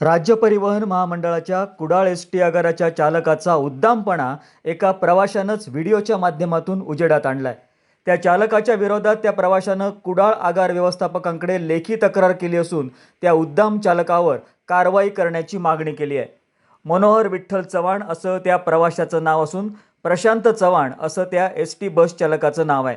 राज्य परिवहन महामंडळाच्या कुडाळ एस टी आगाराच्या चालकाचा उद्दामपणा एका प्रवाशानंच व्हिडिओच्या माध्यमातून उजेडात आणलाय. त्या चालकाच्या विरोधात त्या प्रवाशानं कुडाळ आगार व्यवस्थापकांकडे लेखी तक्रार केली असून त्या उद्दाम चालकावर कारवाई करण्याची मागणी केली आहे. मनोहर विठ्ठल चव्हाण असं त्या प्रवाशाचं नाव असून प्रशांत चव्हाण असं त्या एस टी बस चालकाचं नाव आहे.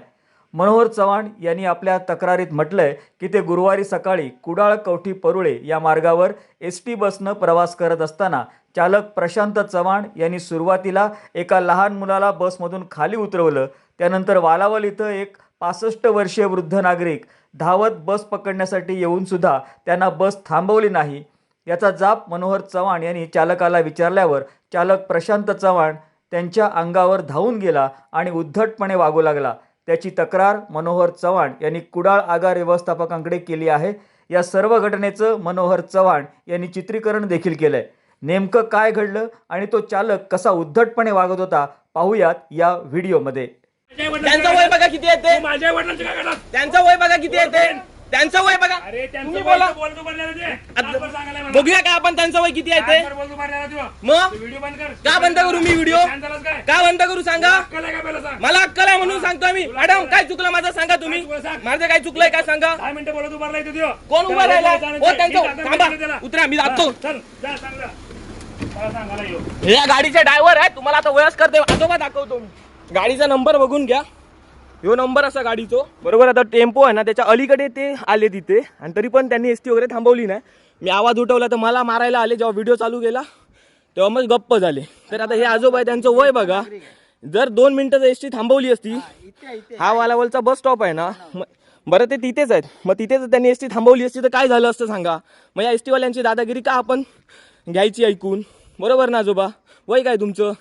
मनोहर चव्हाण यांनी आपल्या तक्रारीत म्हटलंय की ते गुरुवारी सकाळी कुडाळ कवठी परुळे या मार्गावर एस टी बसनं प्रवास करत असताना चालक प्रशांत चव्हाण यांनी सुरुवातीला एका लहान मुलाला बसमधून खाली उतरवलं. त्यानंतर वालावल इथं एक पासष्ट वर्षीय वृद्ध नागरिक धावत बस पकडण्यासाठी येऊन सुद्धा त्यांना बस थांबवली नाही. याचा जाप मनोहर चव्हाण यांनी चालकाला विचारल्यावर चालक प्रशांत चव्हाण त्यांच्या अंगावर धावून गेला आणि उद्धटपणे वागू लागला. त्याची तक्रार मनोहर चव्हाण यांनी कुडाळ आगार व्यवस्थापकांकडे केली आहे. या सर्व घटनेचं मनोहर चव्हाण यांनी चित्रीकरण देखील केलंय. नेमकं काय घडलं आणि तो चालक कसा उद्धटपणे वागत होता पाहूयात या व्हिडिओमध्ये. त्यांचं वय बघा किती आहे ते. माझ्या वडिलांचे काय करतात त्यांचं वय बघा किती आहे ते. त्यांचं वय बघा. अरे तुम्ही बोला. बोलतो. बघूया का आपण त्यांचं वय किती आहे ते? बोलतो. मग? व्हिडिओ बंद कर. का बंद करू मी व्हिडिओ? का बंद करू सांगा? का मला अक्कल आहे म्हणून सांगतो मी मॅडम काय चुकलं माझं सांगा तुम्ही. माझं काय चुकलंय काय सांगा? दहा मिनिटं बोलत. कोण उभा राहिला हो त्यांचं थांबा. उतरा मी जातो. या गाडीचे ड्रायव्हर आहे तुम्हाला आता वयस्कर आजोबा दाखवतो मी. गाडीचा नंबर बघून घ्या. ह्यो नंबर असा गाडीचो. बरोबर आता टेम्पो आहे ना त्याच्या अलीकडे ते आले तिथे. आणि तरी पण त्यांनी एस टी वगैरे थांबवली नाही. मी आवाज उठवला तर मला मारायला आले जेव्हा व्हिडिओ चालू केला तेव्हा मग गप्प झाले. तर आता हे आजोबा आहे त्यांचं वय बघा. जर दोन मिनिटं एस टी थांबवली असती हा वालावलचा बस स्टॉप आहे ना बरं ते तिथेच आहेत. मग तिथेच त्यांनी एस टी थांबवली असती तर काय झालं असतं सांगा. मग या एस टीवाल्यांची दादागिरी का आपण घ्यायची ऐकून? बरोबर ना आजोबा? वय काय तुमचं?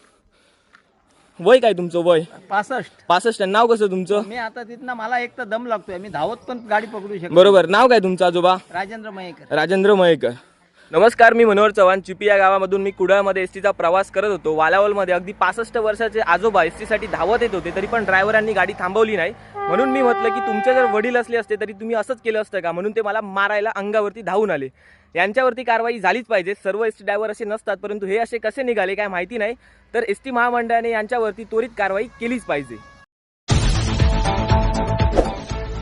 वय काय तुमचं वय? पासष्ट. पासष्ट. नाव कसं तुमचं? मी आता तिथनं मला एक तर दम लागतोय. मी धावत पण गाडी पकडू शकतो बरोबर. नाव काय तुमचं आजोबा? राजेंद्र मयेकर. राजेंद्र मयेकर. नमस्कार मी मनोहर चव्हाण. चिपी या गावामधून मी कुडाळमध्ये एस टीचा प्रवास करत होतो. वालावलमध्ये अगदी पासष्ट वर्षाचे आजोबा एस टीसाठी धावत येत होते तरी पण ड्रायव्हरांनी गाडी थांबवली नाही. म्हणून मी म्हटलं की तुमचे जर वडील असले असते तरी तुम्ही असंच केलं असतं का? म्हणून ते मला मारायला अंगावरती धावून आले. यांच्यावरती कारवाई झालीच पाहिजे. सर्व एस टी ड्रायव्हर असे नसतात परंतु हे असे कसे निघाले काय माहिती नाही. तर एस टी महामंडळाने यांच्यावरती त्वरित कारवाई केलीच पाहिजे.